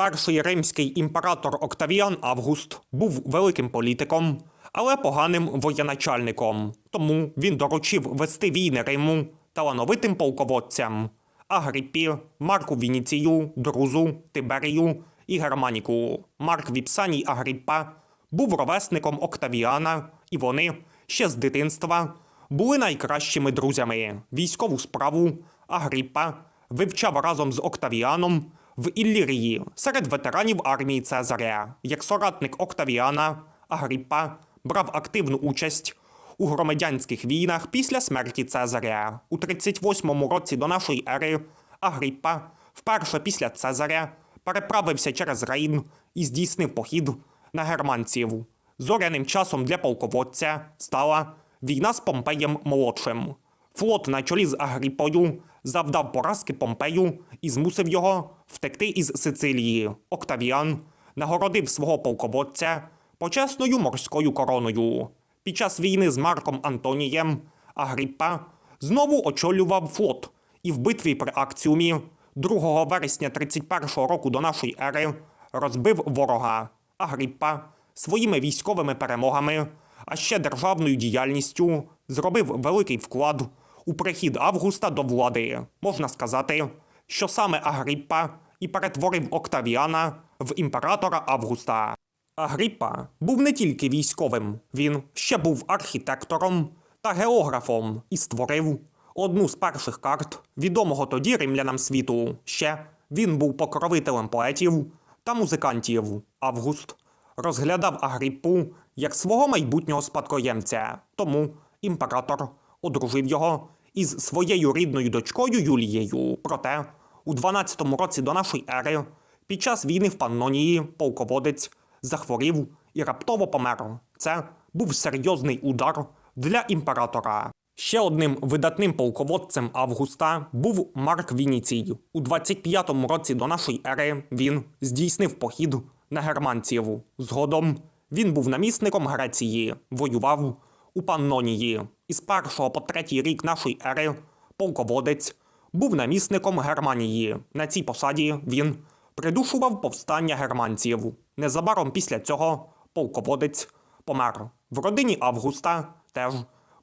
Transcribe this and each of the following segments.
Перший римський імператор Октавіан Август був великим політиком, але поганим воєначальником. Тому він доручив вести війни Риму талановитим полководцям Агріппі, Марку Вініцію, Друзу, Тиберію і Германіку. Марк Віпсаній Агріппа був ровесником Октавіана, і вони ще з дитинства були найкращими друзями. Військову справу Агріппа вивчав разом з Октавіаном в Іллірії серед ветеранів армії Цезаря. Як соратник Октавіана, Агріппа брав активну участь у громадянських війнах після смерті Цезаря. У 38 році до нашої ери Агріппа вперше після Цезаря переправився через Рейн і здійснив похід на германців. Зоряним часом для полководця стала війна з Помпеєм молодшим. Флот на чолі з Агріпою завдав поразки Помпею і змусив його втекти із Сицилії. Октавіан нагородив свого полководця почесною морською короною. Під час війни з Марком Антонієм Агріппа знову очолював флот і в битві при Акціумі 2 вересня 31 року до нашої ери розбив ворога. Агріппа своїми військовими перемогами, а ще державною діяльністю зробив великий вклад у прихід Августа до влади. Можна сказати, що саме Агріппа і перетворив Октавіана в імператора Августа. Агріппа був не тільки військовим, він ще був архітектором та географом і створив одну з перших карт відомого тоді римлянам світу. Ще він був покровителем поетів та музикантів. Август розглядав Агріппу як свого майбутнього спадкоємця, тому імператор одружив його із своєю рідною дочкою Юлією. Проте, у 12 році до нашої ери, під час війни в Паннонії, полководець захворів і раптово помер. Це був серйозний удар для імператора. Ще одним видатним полководцем Августа був Марк Вініцій. У 25-му році до нашої ери він здійснив похід на германців. Згодом він був намісником Греції, воював у Паннонії. Із першого по третій рік нашої ери полководець був намісником Германії. На цій посаді він придушував повстання германців. Незабаром після цього полководець помер. В родині Августа теж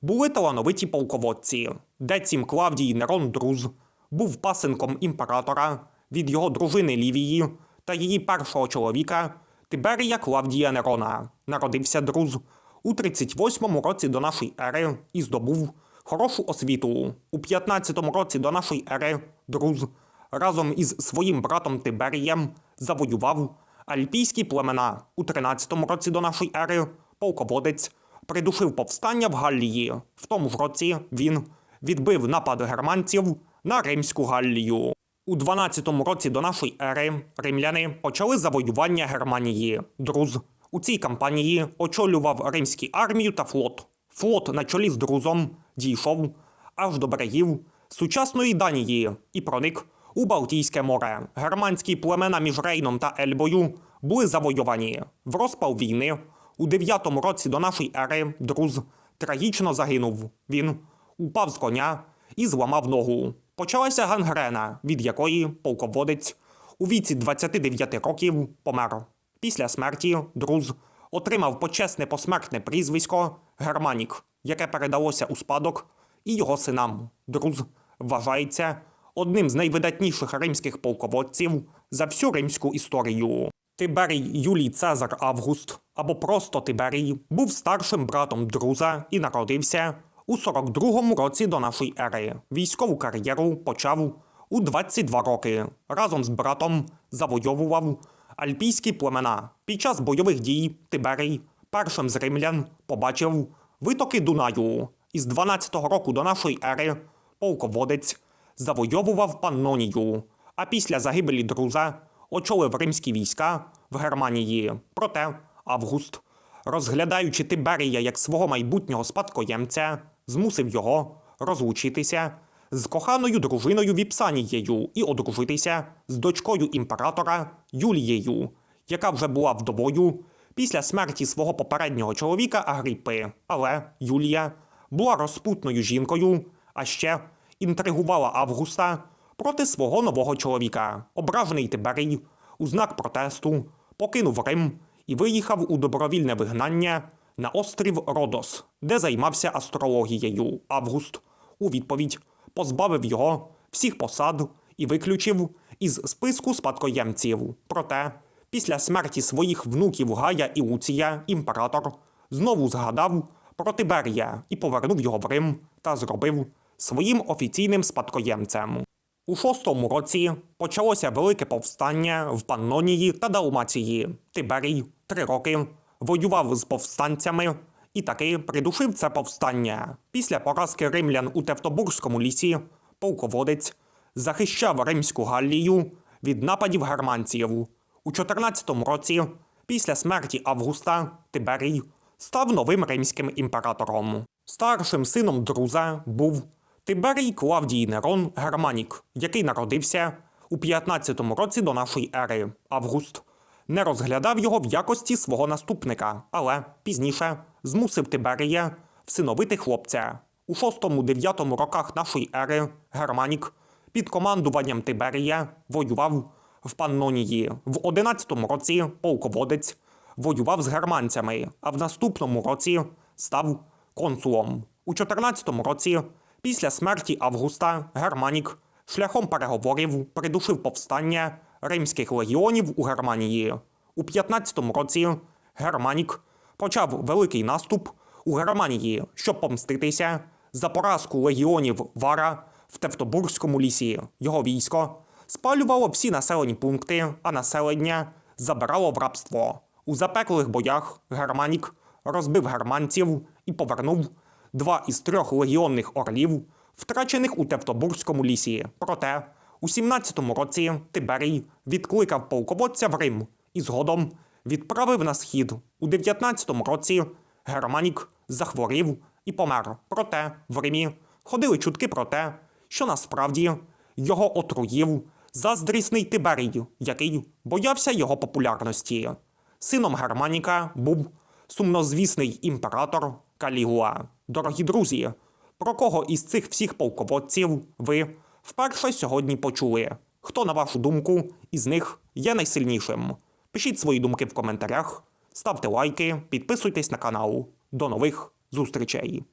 були талановиті полководці. Децім Клавдій Нерон Друз був пасенком імператора від його дружини Лівії та її першого чоловіка Тиберія Клавдія Нерона. Народився Друз у 38 році до нашої ери і здобув хорошу освіту. У 15 році до нашої ери Друз разом із своїм братом Тиберієм завоював альпійські племена. У 13 році до нашої ери полководець придушив повстання в Галлії. В тому ж році він відбив напад германців на Римську Галлію. У 12 році до нашої ери римляни почали завоювання Германії. Друз у цій кампанії очолював римську армію та флот. Флот на чолі з друзом дійшов аж до берегів сучасної Данії і проник у Балтійське море. Германські племена між Рейном та Ельбою були завойовані. В розпал війни у 9 році до нашої ери друз трагічно загинув. Він упав з коня і зламав ногу. Почалася гангрена, від якої полководець у віці 29 років помер. Після смерті друз отримав почесне посмертне прізвисько Германік, яке передалося у спадок і його синам. Друз вважається одним з найвидатніших римських полководців за всю римську історію. Тиберій Юлій Цезар Август, або просто Тиберій, був старшим братом Друза і народився у 42-му році до нашої ери. Військову кар'єру почав у 22 роки. Разом з братом завойовував альпійські племена. Під час бойових дій Тиберій, першим з римлян, побачив витоки Дунаю. Із 12-го року до нашої ери полководець завойовував Паннонію, а після загибелі друза очолив римські війська в Германії. Проте Август, розглядаючи Тиберія як свого майбутнього спадкоємця, змусив його розлучитися з коханою дружиною Віпсанією і одружитися з дочкою імператора Юлією, яка вже була вдовою після смерті свого попереднього чоловіка Агріппи. Але Юлія була розпутною жінкою, а ще інтригувала Августа проти свого нового чоловіка. Ображений Тиберій у знак протесту покинув Рим і виїхав у добровільне вигнання на острів Родос, де займався астрологією. Август у відповідь позбавив його всіх посад і виключив із списку спадкоємців. Проте, після смерті своїх внуків Гая і Луція, імператор знову згадав про Тиберія і повернув його в Рим та зробив своїм офіційним спадкоємцем. У шостому році почалося велике повстання в Паннонії та Далмації. Тиберій три роки воював з повстанцями і таки придушив це повстання. Після поразки римлян у Тевтобурзькому лісі полководець захищав Римську Галлію від нападів германців. У 14 році, після смерті Августа, Тиберій став новим римським імператором. Старшим сином друза був Тиберій Клавдій Нерон Германік, який народився у 15 році до нашої ери. Август не розглядав його в якості свого наступника, але пізніше змусив Тиберія всиновити хлопця. У 6-9 роках нашої ери Германік під командуванням Тиберія воював в Паннонії. В 11 році полководець воював з германцями, а в наступному році став консулом. У 14 році, після смерті Августа, Германік шляхом переговорів придушив повстання римських легіонів у Германії. У 15 році Германік почав великий наступ у Германії, щоб помститися за поразку легіонів Вара в Тевтобурзькому лісі. Його військо спалювало всі населені пункти, а населення забирало в рабство. У запеклих боях Германік розбив германців і повернув два із трьох легіонних орлів, втрачених у Тевтобурзькому лісі. Проте у 17-му році Тиберій відкликав полководця в Рим і згодом відправив на схід. У 19-му році Германік захворів і помер. Проте в Римі ходили чутки про те, що насправді його отруїв заздрісний Тиберій, який боявся його популярності. Сином Германіка був сумнозвісний імператор Калігула. Дорогі друзі, про кого із цих всіх полководців ви вперше сьогодні почули? Хто, на вашу думку, із них є найсильнішим? Пишіть свої думки в коментарях, ставте лайки, підписуйтесь на канал. До нових зустрічей!